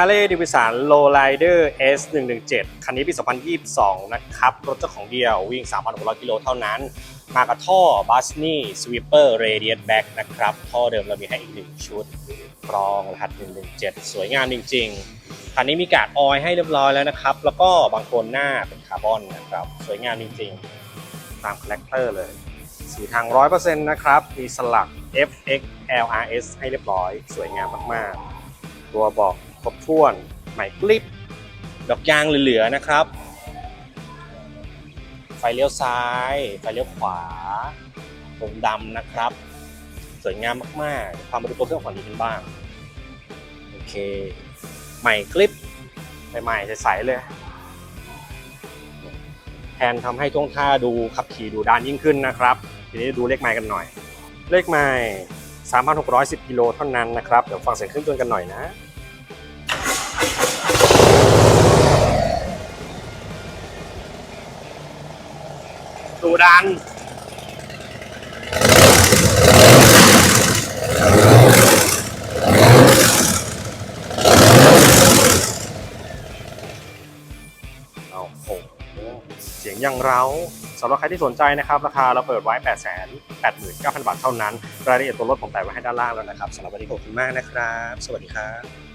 Harley Davidson Lowrider S 1 1 7 คันนี้ปี 2022 นะครับ รถเจ้าของเดียววิ่ง 3,600 กิโลเท่านั้น มากับท่อ b u s n y Sweeper Radiant Back นะครับ ท่อเดิมเรามีให้อีกหนึ่งชุดกรองรหัส 117 สวยงามจริง ๆ คันนี้มีกาดออยให้เรียบร้อยแล้วนะครับ แล้วก็บางโคนหน้าเป็นคาร์บอนนะครับ สวยงามจริง ๆ ตามคาแรคเตอร์เลย สีทาง 100%นะครับ มีสลัก FX LRS ให้เรียบร้อย สวยงามมากๆ ตัวบอก ครบถ้วนใหม่กลิปดอกยางเหลือๆนะครับ ไฟเลี้ยวซ้าย ไฟเลี้ยวขวาตรงดำนะครับ สวยงามมากๆ ความมาดูตัวเครื่องฝั่งนี้กันบ้าง โอเค ใหม่คลิป ใหม่ๆใสๆเลย แทนทำให้ท่วงท่าดูขับขี่ดูดานยิ่งขึ้นนะครับ ทีนี้ดูเลขไม้กันหน่อย เลขไม้3,610กิโลเท่านั้นนะครับ เดี๋ยวฟังเสียงเครื่องยนต์กันหน่อยนะ ดูดันเอาโหเสียงยังเร้าสำหรับใครที่สนใจนะครับ ราคาเราเปิดไว้ 8 8 9 0 0 0 บาทเท่านั้น รายละเอียดตัวรถผมแปะไว้ให้ด้านล่างแล้วนะครับสำหรับวันนี้ขอบคุณมากนะครับ สวัสดีครับ